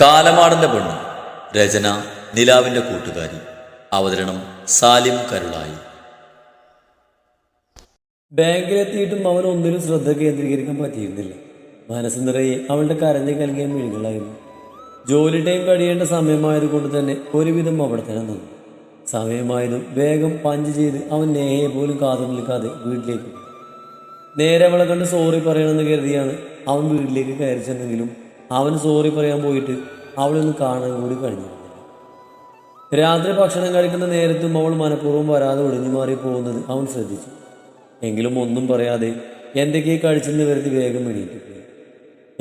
കാലമാടന്റെ പെണ്ണ്. രചന നിലാവിന്റെ കൂട്ടുകാരി. അവതരണം സാലിം കരുളായി. ബാങ്കിലെത്തിയിട്ടും അവൻ ഒന്നിലും ശ്രദ്ധ കേന്ദ്രീകരിക്കാൻ പറ്റിയിരുന്നില്ല. മനസ്സ് നിറയെ അവളുടെ കരഞ്ഞു കലങ്ങിയ മിഴികളായിരുന്നു ജോലി ടൈം കഴിയേണ്ട സമയമായതുകൊണ്ട് തന്നെ ഒരുവിധം അവിടെ തന്നെ നിന്നു. സമയമായതും വേഗം പഞ്ച് ചെയ്ത് അവൻ നേഹയെ പോലും കാത്തു നിൽക്കാതെ വീട്ടിലേക്ക്. നേരെ അവളെ കണ്ട് സോറി പറയണമെന്ന് കരുതിയാണ് അവൻ വീട്ടിലേക്ക് കയറി ചെന്നെങ്കിലും അവൻ സോറി പറയാൻ പോയിട്ട് അവളൊന്നും കാണാൻ കൂടി കഴിഞ്ഞിരുന്നില്ല രാത്രി ഭക്ഷണം കഴിക്കുന്ന നേരത്തും അവൾ മനഃപൂർവം വരാതെ ഒളിഞ്ഞു മാറി പോകുന്നത് അവൻ ശ്രദ്ധിച്ചു. എങ്കിലും ഒന്നും പറയാതെ എന്തൊക്കെ കഴിച്ചെന്ന് കരുതി വേഗം എണീറ്റ്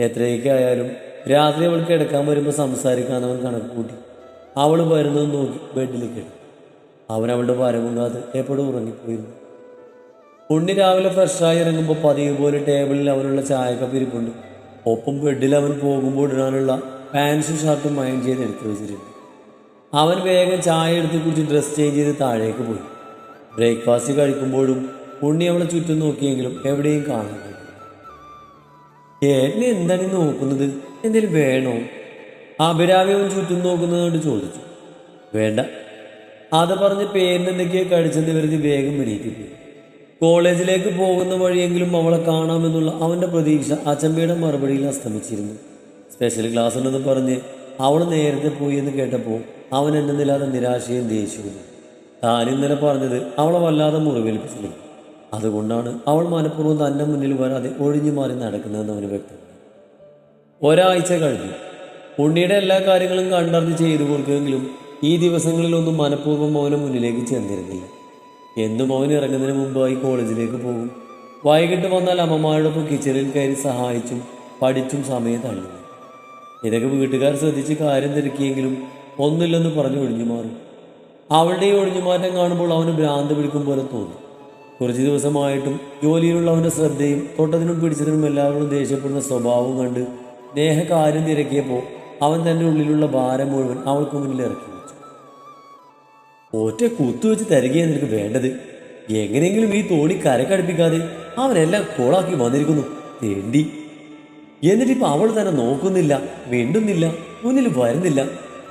എത്രയൊക്കെയായാലും രാത്രി അവൾ കിടക്കാൻ വരുമ്പോൾ സംസാരിക്കാൻ അവൻ കണക്ക് കൂട്ടി. അവൾ വരുന്നത് നോക്കി ബെഡിലേക്ക് കിടന്നു. അവൻ അവളുടെ വരവും കാത്ത് എപ്പോഴും ഉറങ്ങിപ്പോയിരുന്നു. ഉണ്ണി രാവിലെ ഫ്രഷായി ഇറങ്ങുമ്പോൾ പതിവ് പോലെ ടേബിളിൽ അവനുള്ള ചായക്കപ്പ് ഇരിപ്പുണ്ട്. ഒപ്പം ബെഡിൽ അവൻ പോകുമ്പോൾ ഇടാനുള്ള പാൻസും ഷർട്ടും മൈൻഡ് ചെയ്ത് എടുത്തു വെച്ചിട്ടുണ്ട് അവൻ വേഗം ചായ എടുത്ത് കുറിച്ച് ഡ്രസ് ചേഞ്ച് ചെയ്ത് താഴേക്ക് പോയി. ബ്രേക്ക്ഫാസ്റ്റ് കഴിക്കുമ്പോഴും ഉണ്ണി അവളെ ചുറ്റും നോക്കിയെങ്കിലും എവിടെയും കാണുന്നില്ല ഏട്ടനെ എന്താണ് ഈ നോക്കുന്നത്? എന്തെങ്കിലും വേണോ? അഭിരാമി അവൻ ചുറ്റും നോക്കുന്നത് കൊണ്ട് ചോദിച്ചു. വേണ്ട. അത് പറഞ്ഞ് പേരിന് എന്തൊക്കെയോ കഴിച്ചെന്ന് കരുതി വേഗം പോയി കോളേജിലേക്ക് പോകുന്ന വഴിയെങ്കിലും അവളെ കാണാമെന്നുള്ള അവന്റെ പ്രതീക്ഷ അച്ചമ്മയുടെ മറുപടിയിൽ അസ്തമിച്ചിരുന്നു. സ്പെഷ്യൽ ക്ലാസ് ഉണ്ടെന്ന് പറഞ്ഞ് അവൾ നേരത്തെ പോയി എന്ന് കേട്ടപ്പോൾ അവൻ എന്നതില്ലാതെ നിരാശയും ദേഷ്യവും താൻ ഇന്നലെ പറഞ്ഞത് അവളെ വല്ലാതെ മുറിവേൽപ്പിച്ചിരുന്നു. അതുകൊണ്ടാണ് അവൾ മനഃപൂർവം തന്റെ മുന്നിൽ വരാതെ ഒഴിഞ്ഞു മാറി നടക്കുന്നതെന്ന് അവന് വ്യക്തമായി. ഒരാഴ്ച കഴിഞ്ഞു. ഉണ്ണിയുടെ എല്ലാ കാര്യങ്ങളും കണ്ടറിഞ്ഞ് ചെയ്തു കൊടുക്കുമെങ്കിലും ഈ ദിവസങ്ങളിലൊന്നും മനഃപൂർവം അവനെ മുന്നിലേക്ക് ചെന്നിരുന്നില്ല. എന്നും അവൻ ഇറങ്ങുന്നതിന് മുമ്പായി കോളേജിലേക്ക് പോകും. വൈകിട്ട് വന്നാൽ അമ്മമാരോടൊപ്പം കിച്ചണിൽ കയറി സഹായിച്ചും പഠിച്ചും സമയം തള്ളുന്നു ഇതൊക്കെ വീട്ടുകാർ ശ്രദ്ധിച്ച് കാര്യം തിരക്കിയെങ്കിലും ഒന്നില്ലെന്ന് പറഞ്ഞു ഒഴിഞ്ഞു മാറും. അവളുടെ ഈ ഒഴിഞ്ഞുമാറ്റം കാണുമ്പോൾ അവന് ഭ്രാന്ത് പിടിക്കും പോലെ തോന്നി. കുറച്ച് ദിവസമായിട്ടും ജോലിയിലുള്ള അവന്റെ ശ്രദ്ധയും തൊട്ടതിനും പിടിച്ചതിനും എല്ലാവരും ദേഷ്യപ്പെടുന്ന സ്വഭാവം കണ്ട് നേഹ കാര്യം തിരക്കിയപ്പോൾ അവൻ തന്റെ ഉള്ളിലുള്ള ഭാരം മുഴുവൻ അവൾക്ക് വെച്ചു ഒറ്റ കുത്തുവെച്ച് തരികയാണ് നിനക്ക് വേണ്ടത്. എങ്ങനെയെങ്കിലും ഈ തോണി കരക്കടുപ്പിക്കാതെ അവനെല്ലാം കോളാക്കി വന്നിരിക്കുന്നു. തേണ്ടി. എന്നിട്ടിപ്പോ അവൾ തന്നെ നോക്കുന്നില്ല മിണ്ടുന്നില്ല മുന്നിൽ വരുന്നില്ല.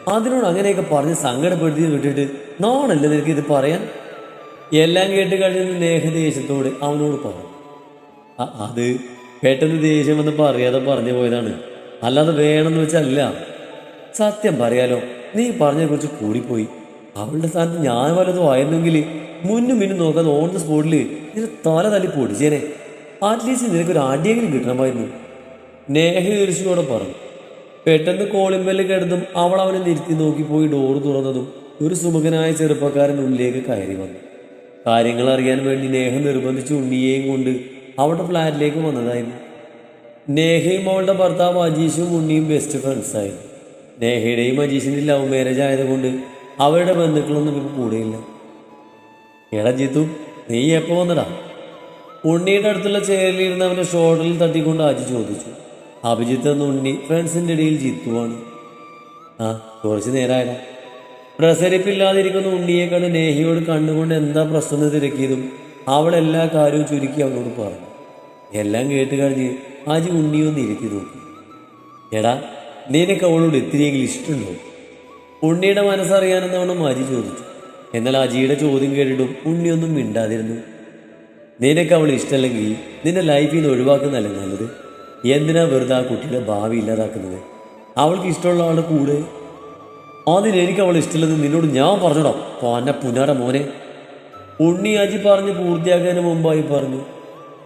അതിനോട് അങ്ങനെയൊക്കെ പറഞ്ഞ് സങ്കടപ്പെടുത്തി വിട്ടിട്ട് നാണല്ലേ നിനക്ക് ഇത് പറയാൻ? എല്ലാം കേട്ട് കഴിഞ്ഞ ലേഹദേശത്തോട് അവനോട് പറഞ്ഞു. "അ- അത് പെട്ടെന്ന് ദേഷ്യം വന്ന് പറയാതെ പറഞ്ഞു പോയതാണ്. അല്ലാതെ വേണമെന്ന് വെച്ചല്ല സത്യം പറയാലോ നീ പറഞ്ഞതിനെ കുറിച്ച് കൂടിപ്പോയി. അവളുടെ സ്ഥാനത്ത് ഞാൻ വല്ലതും ആയിരുന്നെങ്കിൽ മുന്നും മിന്നും നോക്കാതെ ഓൺ ദ സ്പോട്ടിൽ നിന്റെ തല തല്ലി പൊടിച്ചേനെ. അറ്റ്ലീസ്റ്റ് നിനക്കൊരു അടിയെങ്കിലും കിട്ടണമായിരുന്നു. നേഹ ഈർച്ചയോടെ പറഞ്ഞു. പെട്ടെന്ന് കോളിമ്പൽ കിടന്നും അവൾ അവനെ നിർത്തി നോക്കി പോയി ഡോറ് തുറന്നതും ഒരു സുമുഖനായ ചെറുപ്പക്കാരൻ ഉള്ളിലേക്ക് കയറി വന്നു. കാര്യങ്ങൾ അറിയാൻ വേണ്ടി നേഹ നിർബന്ധിച്ച് ഉണ്ണിയെയും കൊണ്ട് അവളുടെ ഫ്ലാറ്റിലേക്ക് വന്നതായിരുന്നു. നേഹയും അവളുടെ ഭർത്താവ് അജീഷും ഉണ്ണിയും ബെസ്റ്റ് ഫ്രണ്ട്സായിരുന്നു നേഹയുടെയും അജീഷിന്റെ ലവ് മാരേജ് ആയതുകൊണ്ട് അവരുടെ ബന്ധുക്കളൊന്നും ഇപ്പം കൂടെയില്ല. എടാ ജിത്തു നീ എപ്പോൾ വന്നടാ? ഉണ്ണിയുടെ അടുത്തുള്ള ചെയറിലിരുന്ന് അവന്റെ ഷോൾഡറിൽ തട്ടിക്കൊണ്ട് ആജി ചോദിച്ചു. അഭിജിത്ത് എന്ന ഉണ്ണി ഫ്രണ്ട്സിന്റെ ഇടയിൽ ജിത്തുവാണ്. ആ കുറച്ച് നേരമായടാ പ്രസരിപ്പില്ലാതിരിക്കുന്ന ഉണ്ണിയെ കണ്ട് നേഹിയോട് കണ്ടുകൊണ്ട് എന്താ പ്രശ്നം തിരക്കിയതും അവൾ എല്ലാ കാര്യവും ചുരുക്കി അവനോട് പറഞ്ഞു. എല്ലാം കേട്ട് കഴിഞ്ഞ് ആജി ഉണ്ണിയൊന്ന് ഇരുത്തി നോക്കി. എടാ നിനക്ക് അവളോട് ഇത്തിരിയെങ്കിലും ഇഷ്ടമുണ്ടോ? ഉണ്ണിയുടെ മനസ്സറിയാനെന്നവണ്ണം അജി ചോദിച്ചു. എന്നാൽ അജിയുടെ ചോദ്യം കേട്ടിട്ടും ഉണ്ണിയൊന്നും മിണ്ടാതിരുന്നു. നിനക്ക് അവൾ ഇഷ്ടമല്ലെങ്കിൽ നിന്റെ ലൈഫിൽ നിന്ന് ഒഴിവാക്കുന്നതല്ലേ നല്ലത്? എന്തിനാ വെറുതെ ആ കുട്ടിയുടെ ഭാവി ഇല്ലാതാക്കുന്നത്? അവൾക്ക് ഇഷ്ടമുള്ള ആളുടെ കൂടെ? അതിന് എനിക്ക് അവൾ ഇഷ്ടമില്ലെന്ന് നിന്നോട് ഞാൻ പറഞ്ഞോടാം പോന്നെ പുനാര മോനെ. ഉണ്ണി അജി പറഞ്ഞ് പൂർത്തിയാക്കുന്നതിന് മുമ്പായി പറഞ്ഞു.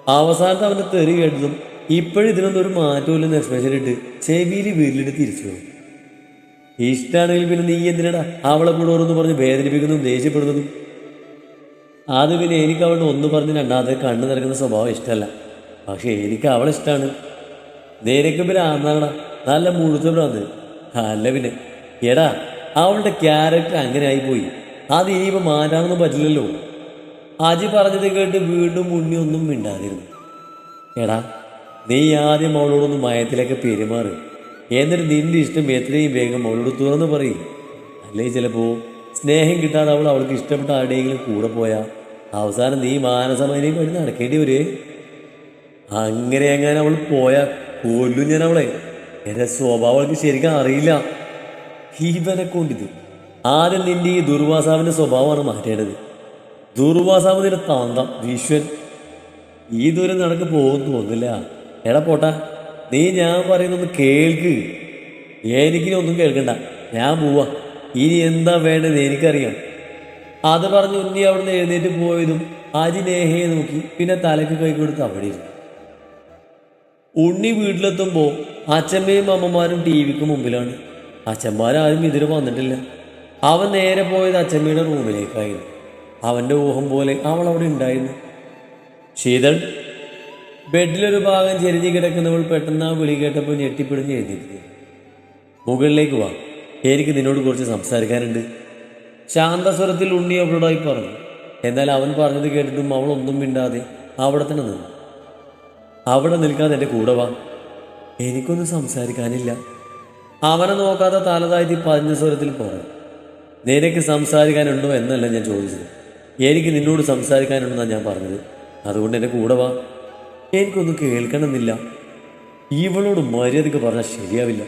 അവസാനത്തെ അവന്റെ തെറി കേട്ടതും ഇപ്പോഴും ഇതിനൊന്നും ഒരു മാറ്റമില്ലെന്ന് എക്സ്പ്രഷൻ ഇട്ട് ചെവിയിൽ വീട്ടിലിട്ട് തിരിച്ചു. പോകും ഇഷ്ടമാണെങ്കിൽ പിന്നെ നീ എന്തിനടാ അവളെ കൂടെ ഓരോന്ന് പറഞ്ഞ് വേദനിപ്പിക്കുന്നതും ദേഷ്യപ്പെടുന്നതും? അത് പിന്നെ എനിക്ക് അവളുടെ ഒന്ന് പറഞ്ഞ് രണ്ടാമത്തെ കണ്ണു നിറക്കുന്ന സ്വഭാവം ഇഷ്ടമല്ല. പക്ഷേ എനിക്ക് അവളെ ഇഷ്ടമാണ്. നിനക്ക് പിന്നെ നല്ല മുഴുത്ത ഭ്രാന്ത് അല്ല പിന്നെ എടാ അവളുടെ ക്യാരക്ടർ അങ്ങനെ ആയിപ്പോയി. അത് ഇനിയിപ്പോൾ മാറ്റാനൊന്നും പറ്റില്ലല്ലോ. അജി പറഞ്ഞത് കേട്ട് വീണ്ടും മുന്നി ഒന്നും മിണ്ടാതിരുന്നു. എടാ നീ ആദ്യം അവളോടൊന്ന് മയത്തിലൊക്കെ പെരുമാറ്. എന്നിട്ട് നിന്റെ ഇഷ്ടം എത്രയും വേഗം അവളോട് തുറന്ന് പറയും. അല്ലേ ചിലപ്പോൾ സ്നേഹം കിട്ടാതെ അവൾ അവൾക്ക് ഇഷ്ടപ്പെട്ട ആരുടെയെങ്കിലും കൂടെ പോയാ അവസാനം നീ മാനസമൈനയും വഴി നടക്കേണ്ടി വരേ. അങ്ങനെ എങ്ങനെ അവൾ പോയാൽ കൊല്ലും ഞാൻ അവളെ. എന്റെ സ്വഭാവം അവൾക്ക് ശരിക്കും അറിയില്ല. ഇവനെ കൊണ്ടിത്. ആദ്യം നിന്റെ ഈ ദുർവാസാവിന്റെ സ്വഭാവമാണ് മാറ്റേണ്ടത്. ദുർവാസാവ് നിന്റെ താന്തം വിശ്വൻ. ഈ ദൂരം നടക്ക് പോകുന്നു തോന്നില്ല എടാ പോട്ടാ. നീ ഞാൻ പറയുന്നൊന്ന് കേൾക്ക്. എനിക്കിനി ഒന്നും കേൾക്കണ്ട. ഞാൻ പോവാ. ഇനി എന്താ വേണ്ടത് എനിക്കറിയാം. അത് പറഞ്ഞ് ഉണ്ണി അവിടുന്ന് എഴുന്നേറ്റ് പോയതും ആജി നേഹയെ നോക്കി പിന്നെ തലയ്ക്ക് കൈ കൊടുത്ത് അവിടെ ഇരുന്നു. ഉണ്ണി വീട്ടിലെത്തുമ്പോൾ അച്ഛമ്മയും അമ്മമാരും ടി വിക്ക് മുമ്പിലാണ്. അച്ഛന്മാരാരും ഇതിന് വന്നിട്ടില്ല. അവൻ നേരെ പോയത് അച്ഛമ്മയുടെ റൂമിലേക്കായിരുന്നു. അവന്റെ ഊഹം പോലെ അവൾ അവിടെ ഉണ്ടായിരുന്നു. ശീതൾ ബെഡിലൊരു ഭാഗം ചെരിഞ്ഞ് കിടക്കുന്നവൾ പെട്ടെന്ന് ആ വിളി കേട്ടപ്പോൾ ഞെട്ടിപ്പിടിഞ്ഞ് എഴുതിയിരുന്നു മുകളിലേക്ക് വാ. എനിക്ക് നിന്നോട് കുറച്ച് സംസാരിക്കാനുണ്ട്. ശാന്തസ്വരത്തിൽ ഉണ്ണി അവളോടായി പറഞ്ഞു. എന്നാൽ അവൻ പറഞ്ഞത് കേട്ടിട്ടും അവൾ ഒന്നും മിണ്ടാതെ അവിടെ തന്നെ നിന്നു. അവിടെ നിൽക്കാതെ എന്റെ കൂടെ വാ. എനിക്കൊന്നും സംസാരിക്കാനില്ല. അവനെ നോക്കാതെ തലതായി പതിഞ്ഞ സ്വരത്തിൽ പറഞ്ഞു. നിനക്ക് സംസാരിക്കാനുണ്ടോ എന്നല്ല ഞാൻ ചോദിച്ചത്. എനിക്ക് നിന്നോട് സംസാരിക്കാനുണ്ടെന്നാണ് ഞാൻ പറഞ്ഞത്. അതുകൊണ്ട് എന്റെ കൂടെ വാ. എനിക്കൊന്നും കേൾക്കണമെന്നില്ല. ഇവളോട് മര്യാദയ്ക്ക് പറഞ്ഞാൽ ശരിയാവില്ല.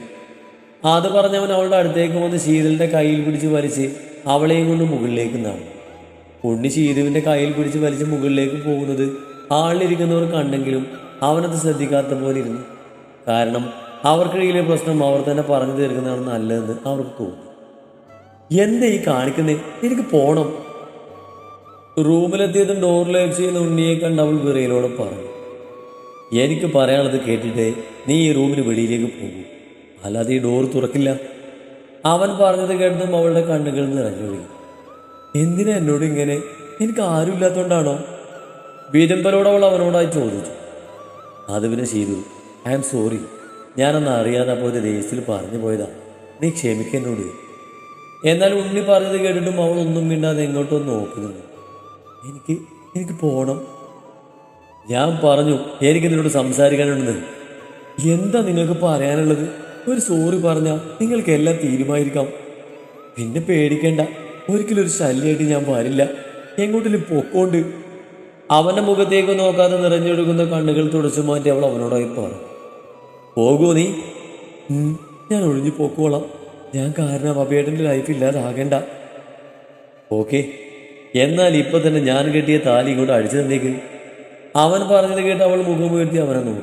അത് പറഞ്ഞവൻ അവളുടെ അടുത്തേക്ക് വന്ന് ശീതലിന്റെ കയ്യിൽ പിടിച്ച് വലിച്ച് അവളെയും കൊണ്ട് മുകളിലേക്ക് നടന്നു ഉണ്ണി ശീതുവിന്റെ കയ്യിൽ പിടിച്ച് വലിച്ച് മുകളിലേക്ക് പോകുന്നത് ആളിലിരിക്കുന്നവർ കണ്ടെങ്കിലും അവനത് ശ്രദ്ധിക്കാത്ത പോലെ ഇരുന്നു. കാരണം അവർക്കിടയിലെ പ്രശ്നം അവർ തന്നെ പറഞ്ഞു തീർക്കുന്നതാണ് നല്ലതെന്ന് അവർക്ക് തോന്നി. എന്താ ഈ കാണിക്കുന്നേ? എനിക്ക് പോണം. റൂമിലെത്തിയതും ഡോറിലേക്ക് ചെയ്യുന്ന ഉണ്ണിയെ കണ്ട് അവൾ വിറയിലോടെ പറഞ്ഞു. എനിക്ക് പറയാനുള്ളത് കേട്ടിട്ട് നീ ഈ റൂമിന് വെളിയിലേക്ക് പോകൂ. അല്ലാതെ ഈ ഡോർ തുറക്കില്ല. അവൻ പറഞ്ഞത് കേട്ടതും അവളുടെ കണ്ണുകൾ നിറഞ്ഞൊഴുകി എന്തിനാ എന്നോട് ഇങ്ങനെ? എനിക്ക് ആരുമില്ലാത്തതുകൊണ്ടാണോ വീരമ്പലോട് അവൾ അവനോടായി ചോദിച്ചു. അത് പിന്നെ ചെയ്തു. I am sorry. ഞാനൊന്ന് അറിയാതെ ഒരു ദേശത്തിൽ പറഞ്ഞു പോയതാ. നീ ക്ഷമിക്കെന്നോട് എന്നാൽ ഉണ്ണി പറഞ്ഞത് കേട്ടിട്ടും അവൾ ഒന്നും മിണ്ടാതെ എങ്ങോട്ടോ നോക്കുന്നു എനിക്ക് എനിക്ക് പോകണം ഞാൻ പറഞ്ഞു എനിക്ക് നിന്നോട് സംസാരിക്കാനുണ്ടെന്ന് എന്താ നിങ്ങൾക്ക് പറയാനുള്ളത്? ഒരു സോറി പറഞ്ഞാൽ നിങ്ങൾക്ക് എല്ലാം തീരുമാനിക്കാം പിന്നെ പേടിക്കേണ്ട ഒരിക്കലും ഒരു ശല്യമായിട്ട് ഞാൻ വരില്ല. എങ്ങോട്ടിലും പൊക്കോണ്ട്. അവന്റെ മുഖത്തേക്ക് നോക്കാതെ നിറഞ്ഞൊഴുകുന്ന കണ്ണുകൾ തുടച്ചു മാറ്റി അവൾ അവനോടായി പറഞ്ഞു. പോകൂ നീ. ഞാൻ ഒഴിഞ്ഞു പൊക്കോളാം. ഞാൻ കാരണം അഭയേട്ടന്റെ ലൈഫ് ഇല്ലാതാകണ്ട. ഓക്കെ. എന്നാൽ ഇപ്പൊ തന്നെ ഞാൻ കെട്ടിയ താലി ഇങ്ങോട്ട് അടിച്ചു തന്നേക്ക്. അവൻ പറഞ്ഞത് കേട്ട് അവൾ മുഖം ഉയർത്തി അവനെ നോക്കി.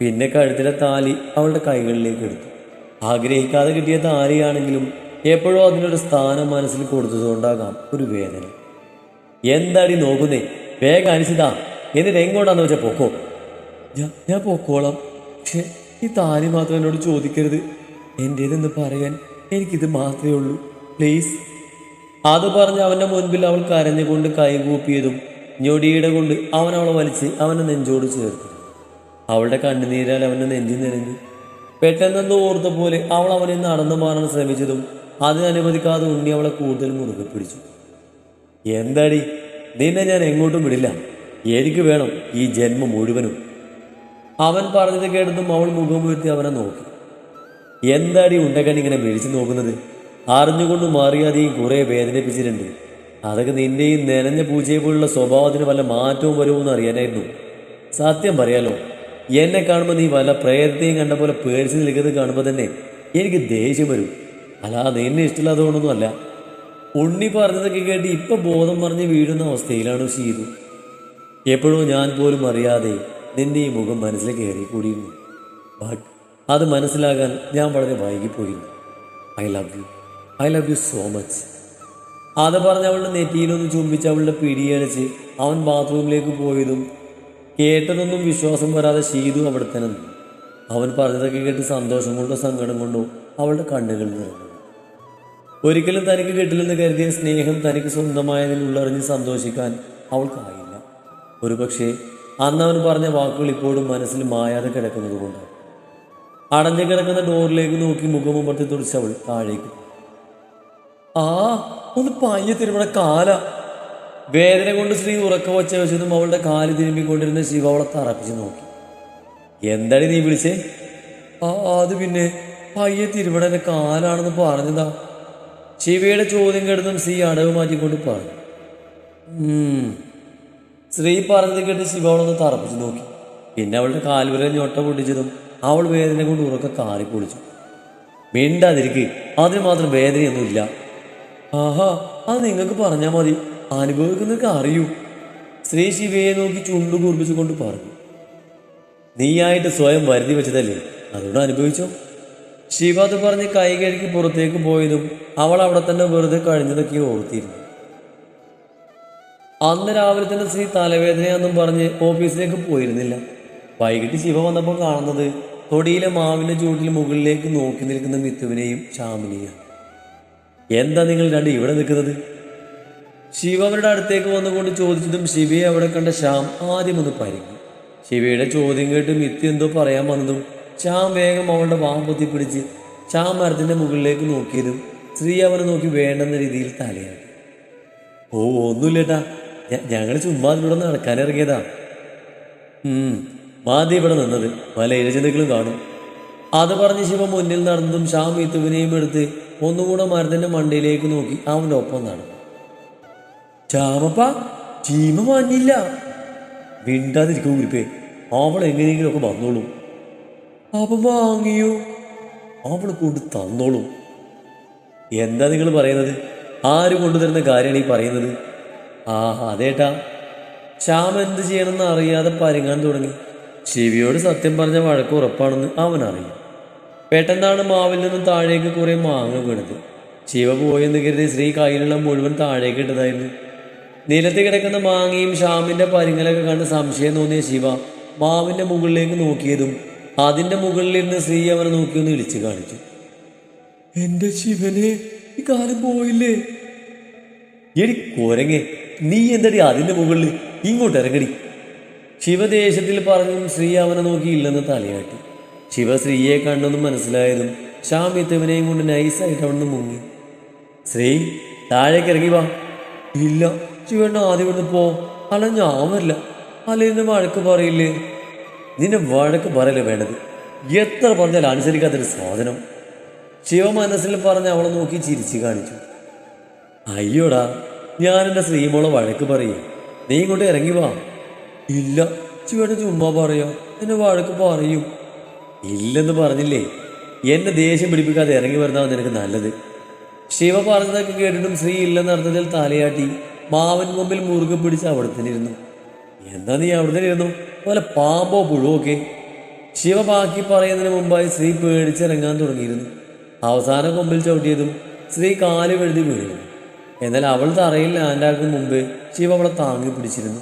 പിന്നെ കഴുത്തിലെ താലി അവളുടെ കൈകളിലേക്ക് എടുത്തു. ആഗ്രഹിക്കാതെ കിട്ടിയ താലിയാണെങ്കിലും എപ്പോഴും അതിനൊരു സ്ഥാനം മനസ്സിൽ കൊടുത്തതുകൊണ്ടാകാം ഒരു വേദന. എന്താടി നോക്കുന്നേ? വേഗം അനുസിതാ എന്നിട്ട് എങ്ങോട്ടാന്ന് വെച്ചാൽ പൊക്കോ? ഞാൻ ഞാൻ പൊക്കോളാം. പക്ഷെ ഈ താലി മാത്രം എന്നോട് ചോദിക്കരുത്. എന്റേതെന്ന് പറയാൻ എനിക്കിത് മാത്രമേ ഉള്ളൂ. പ്ലീസ്. അത് പറഞ്ഞ് അവന്റെ മുൻപിൽ അവൾ കരഞ്ഞുകൊണ്ട് കൈകൂപ്പിയതും ഞൊടിയുടെ കൊണ്ട് അവൻ അവളെ വലിച്ച് അവനെ നെഞ്ചോട് ചേർത്തു. അവളുടെ കണ്ണുനീരാൽ അവന്റെ നെഞ്ചു നിറഞ്ഞു. പെട്ടെന്നെന്തോ ഓർത്ത പോലെ അവൾ അവനെ നടന്നു മാറാൻ ശ്രമിച്ചതും അതിനനുവദിക്കാതെ ഉണ്ണി അവളെ കൂടുതൽ മുറുകെ പിടിച്ചു. എന്താടി? നിന്നെ ഞാൻ എങ്ങോട്ടും വിടില്ല. എനിക്ക് വേണം ഈ ജന്മം മുഴുവനും. അവൻ പറഞ്ഞത് കേട്ടതും അവൾ മുഖം ഉയർത്തി അവനെ നോക്കി. എന്താടി ഉണ്ടക്കൻ ഇങ്ങനെ വിളിച്ചു നോക്കുന്നത്? അറിഞ്ഞുകൊണ്ട് മാറിയാതെയും കുറെ വേദനിപ്പിച്ചിട്ടുണ്ട്. അതൊക്കെ നിന്റെയും നനഞ്ഞ പൂജയെ പോലുള്ള സ്വഭാവത്തിന് വല്ല മാറ്റവും വരുമെന്ന് അറിയാനായിരുന്നു. സത്യം പറയാലോ എന്നെ കാണുമ്പോൾ നീ വല്ല പ്രേരത്തെയും കണ്ട പോലെ പേടിച്ച് നിൽക്കുന്നത് കാണുമ്പോൾ തന്നെ എനിക്ക് ദേഷ്യം വരും. അല്ലാതെ നിന്നെ ഇഷ്ടമില്ലാത്തതുകൊണ്ടൊന്നും അല്ല ഉണ്ണി പറഞ്ഞതൊക്കെ കേട്ട് ഇപ്പം ബോധം പറഞ്ഞ് വീഴുന്ന അവസ്ഥയിലാണ് ചെയ്തു എപ്പോഴും ഞാൻ പോലും അറിയാതെ നിന്റെ ഈ മുഖം മനസ്സിൽ കയറി കൂടിയിരുന്നു. ബട്ട് അത് മനസ്സിലാകാൻ ഞാൻ വളരെ വൈകിപ്പോയിരുന്നു. I love you I love you so much അത് പറഞ്ഞ് അവളുടെ നെറ്റിയിലൊന്ന് ചുംബിച്ച് അവളുടെ പിടിയടിച്ച് അവൻ ബാത്റൂമിലേക്ക് പോയതും കേട്ടതൊന്നും വിശ്വാസം വരാതെ ഷീതു അവിടെ തന്നെ അവൻ പറഞ്ഞതൊക്കെ കേട്ട് സന്തോഷം കൊണ്ടോ സങ്കടം കൊണ്ടോ അവളുടെ കണ്ണുകൾ നിറഞ്ഞു. ഒരിക്കലും തനിക്ക് കിട്ടില്ലെന്ന് കരുതിയ സ്നേഹം തനിക്ക് സ്വന്തമായതിൽ ഉള്ളറിഞ്ഞ് സന്തോഷിക്കാൻ അവൾക്കായില്ല. ഒരുപക്ഷെ അന്ന് അവൻ പറഞ്ഞ വാക്കുകൾ ഇപ്പോഴും മനസ്സിൽ മായാതെ കിടക്കുന്നത് കൊണ്ടാണ് അടഞ്ഞു കിടക്കുന്ന ഡോറിലേക്ക് നോക്കി മുഖമുമ്പത്തി തുടിച്ച് അവൾ താഴേക്ക്. ആ ഒന്ന് പയ്യെ തിരുമണ കാല. വേദന കൊണ്ട് സ്ത്രീ ഉറക്ക വച്ച വെച്ചതും അവളുടെ കാൽ തിരുമ്പിക്കൊണ്ടിരുന്ന ശിവ അവളെ തറപ്പിച്ച് നോക്കി. എന്താണ് നീ വിളിച്ചേ? ആ അത് പിന്നെ പയ്യെ തിരുവടന്റെ കാലാണെന്ന് പറഞ്ഞതാ. ശിവയുടെ ചോദ്യം കേട്ടതും ശ്രീ അടവ് മാറ്റിക്കൊണ്ട് പറഞ്ഞു. സ്ത്രീ പറഞ്ഞത് കേട്ട് ശിവ അവളൊന്ന് തറപ്പിച്ച് നോക്കി. പിന്നെ അവളുടെ കാൽവിരൽ ഞൊട്ട പൊട്ടിച്ചതും അവൾ വേദന കൊണ്ട് ഉറക്ക കാറി പൊളിച്ചു മിണ്ടാതിരിക്കേ. അതിന് മാത്രം വേദനയൊന്നുമില്ല. ആഹാ അത് നിങ്ങൾക്ക് പറഞ്ഞാൽ മതി. അനുഭവിക്കുന്നവർക്ക് അറിയൂ. ശ്രീ ശിവയെ നോക്കി ചുണ്ടു കൂർപ്പിച്ചുകൊണ്ട് പറഞ്ഞു. നീയായിട്ട് സ്വയം വരുതി വെച്ചതല്ലേ? അതുകൊണ്ട് അനുഭവിച്ചോ? ശിവ അത് പറഞ്ഞ് കൈ കഴുകി പുറത്തേക്ക് പോയതും അവൾ അവിടെ തന്നെ വെറുതെ കഴിഞ്ഞതൊക്കെ ഓർത്തിരുന്നു. അന്ന് രാവിലെ തന്നെ ശ്രീ തലവേദനയാണെന്നും പറഞ്ഞ് ഓഫീസിലേക്ക് പോയിരുന്നില്ല. വൈകിട്ട് ശിവ വന്നപ്പോൾ കാണുന്നത് തൊടിയിലെ മാവിന്റെ ചൂട്ടിൽ മുകളിലേക്ക് നോക്കി നിൽക്കുന്ന മിത്തുവിനെയും ശ്യാമിനെയും എന്താ നിങ്ങൾ രണ്ട് ഇവിടെ നിൽക്കുന്നത്? ശിവ അവരുടെ അടുത്തേക്ക് വന്നുകൊണ്ട് ചോദിച്ചതും ശിവയെ അവിടെ കണ്ട ശ്യാം ആദ്യം ഒന്ന് പരിങ്ങി ശിവയുടെ ചോദ്യം കേട്ട് മിത്തി എന്തോ പറയാൻ വന്നതും ശ്യാം വേഗം അവളുടെ വാമ്പൊത്തി പിടിച്ച് ശ്യാം മരത്തിന്റെ മുകളിലേക്ക് നോക്കിയതും സ്ത്രീ അവനെ നോക്കി വേണ്ടെന്ന രീതിയിൽ തലയാണ് ഓ ഒന്നുമില്ലേട്ടാ. ഞങ്ങൾ ചുമ്മാ ഇവിടെ നടക്കാനിറങ്ങിയതാ മാതി ഇവിടെ നിന്നത് പല ഇഴചന്തകളും കാണും. അത് പറഞ്ഞ് ശിവ മുന്നിൽ നടന്നതും ശ്യാം മിത്തുവിനെയും എടുത്ത് ഒന്നുകൂടെ മരത്തിന്റെ മണ്ടയിലേക്ക് നോക്കി. അവന്റെ ഒപ്പം നടന്നു ചാമപ്പ ചീമ മാഞ്ഞില്ല. മിണ്ടാതിരിക്കും കുരിപ്പേ അവൾ എങ്ങനെയെങ്കിലുമൊക്കെ വന്നോളൂ. അവ വാങ്ങിയോ? അവൾ കൊണ്ട് തന്നോളൂ. എന്താ നിങ്ങൾ പറയുന്നത്? ആര് കൊണ്ടുതരുന്ന കാര്യമാണ് ഈ പറയുന്നത്? ആ അതേട്ടാ. ശ്യാം എന്ത് ചെയ്യണമെന്ന് അറിയാതെ പരുങ്ങാൻ തുടങ്ങി. ശിവിയോട് സത്യം പറഞ്ഞ വഴക്ക് ഉറപ്പാണെന്ന് അവൻ അറിയും പെട്ടെന്നാണ് മാവിൽ നിന്നും താഴേക്ക് കുറെ മാങ്ങ വീണത്. ശിവ പോയെന്ന് കരുതി സ്ത്രീ കയ്യിലുള്ള മുഴുവൻ താഴേക്ക് ഇട്ടതായിരുന്നു. നിലത്ത് കിടക്കുന്ന മാങ്ങയും ഷ്യാമിന്റെ പരിങ്ങലൊക്കെ കണ്ട് സംശയം തോന്നിയ ശിവ മാവിന്റെ മുകളിലേക്ക് നോക്കിയതും അതിന്റെ മുകളിലിരുന്ന് സ്ത്രീ അവനെ നോക്കിയൊന്ന് ഇളിച്ചു കാണിച്ചു. എന്റെ ശിവനെ ഈ കാലം പോയില്ലേ? എടി കുരങ്ങെ നീ എന്തടി അതിന്റെ മുകളിൽ ഇങ്ങോട്ട് ഇറങ്ങടി? ശിവദേശത്തിൽ പറഞ്ഞും ശ്രീ അവനെ നോക്കിയില്ലെന്ന് തലയാട്ടി. ശിവ സ്ത്രീയെ കണ്ടെന്ന് മനസ്സിലായതും ശ്യാം വിത്തവനെയും കൊണ്ട് നൈസായിട്ട് അവിടുന്ന് മുങ്ങി. ശ്രീ താഴേക്ക് ഇറങ്ങി വാ. ഇല്ല ശിവണ്ണ ആദ്യം ഇവിടുന്ന് പോ. അല്ല ഞാൻ വരില്ല. അല്ല എന്നെ വഴക്ക് പറയില്ലേ? നിന്നെ വഴക്ക് പറയല്ലേ വേണ്ടത്? എത്ര പറഞ്ഞാൽ അനുസരിക്കാത്തൊരു സാധനം. ശിവ മനസ്സിൽ പറഞ്ഞ് അവളെ നോക്കി ചിരിച്ചു കാണിച്ചു. അയ്യോടാ ഞാൻ എന്റെ ശ്രീമോളെ വഴക്ക് പറയും. നീ ഇങ്ങോട്ട് ഇറങ്ങി വാ. ഇല്ല ശിവയുടെ ചുമ്മാ പറയാ. എന്നെ വഴക്ക് പറയും. ഇല്ലെന്ന് പറഞ്ഞില്ലേ? എന്നെ ദേഷ്യം പിടിപ്പിക്കാതെ ഇറങ്ങി വരുന്നതാണ് നിനക്ക് നല്ലത്. ശിവ പറഞ്ഞതൊക്കെ കേട്ടിട്ടും ശ്രീ ഇല്ലെന്ന അർത്ഥത്തിൽ തലയാട്ടി മാവൻ മുമ്പിൽ മുറുകെ പിടിച്ച് അവിടെ തന്നെ ഇരുന്നു. എന്താ നീ അവിടെ തന്നെ ഇരുന്നു? പോലെ പാമ്പോ പുഴുവോ ഒക്കെ? ശിവ ബാക്കി പറയുന്നതിന് മുമ്പായി ശ്രീ പേടിച്ചിറങ്ങാൻ തുടങ്ങിയിരുന്നു. അവസാന കൊമ്പിൽ ചവിട്ടിയതും ശ്രീ കാൽ വെഴുതി വീഴുന്നു എന്നാൽ അവൾ തറയിൽ ലാൻഡാക്കും മുമ്പ് ശിവ അവളെ താങ്ങി പിടിച്ചിരുന്നു.